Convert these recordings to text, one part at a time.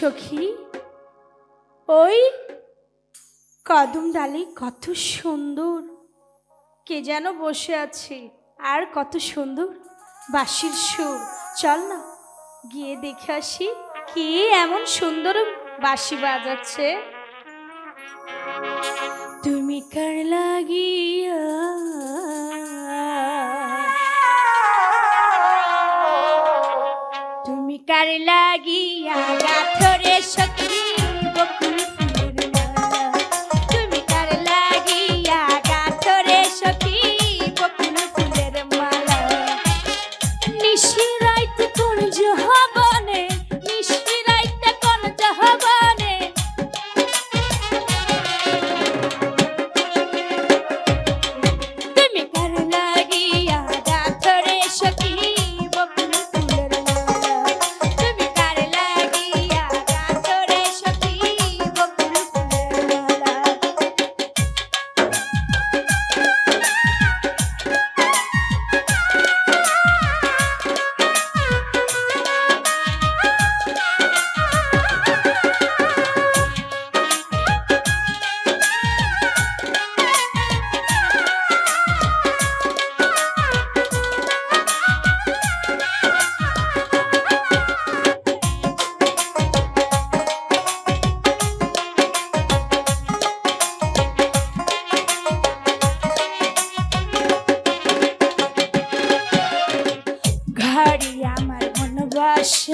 সখী, ওই কদম ডালে কত সুন্দর। কে যেন বসে আছে, আর কত সুন্দর। বাঁশির সুর, চল না, গিয়ে দেখে আসি কে এমন সুন্দর বাঁশি বাজাচ্ছে। তুমি কার লাগিয়া তুমি কার লাগিয়া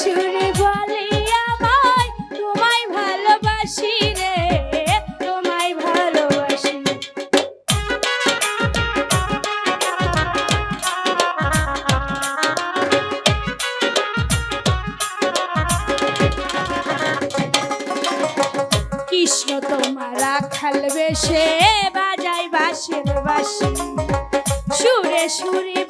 সুরে বলে আমায়, তোমায় ভালোবাসি রে, তোমায় ভালোবাসি। কৃষ্ণ তোমার রাখাল বেশে বাজায় বাঁশের বাসি সুরে সুরে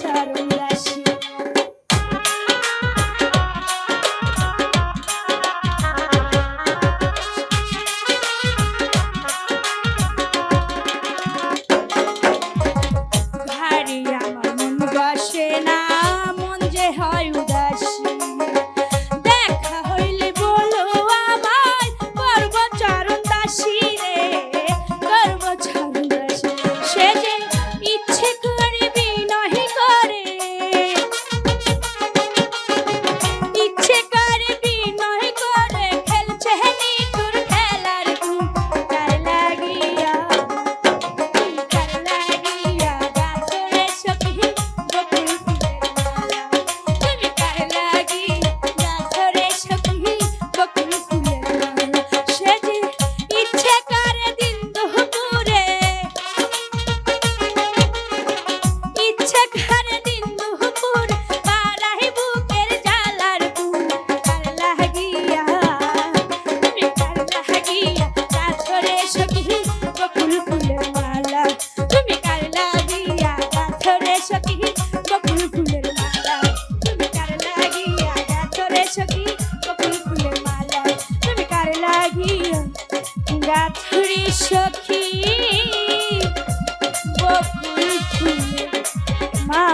turtle. সখী বকুল ফুলে মা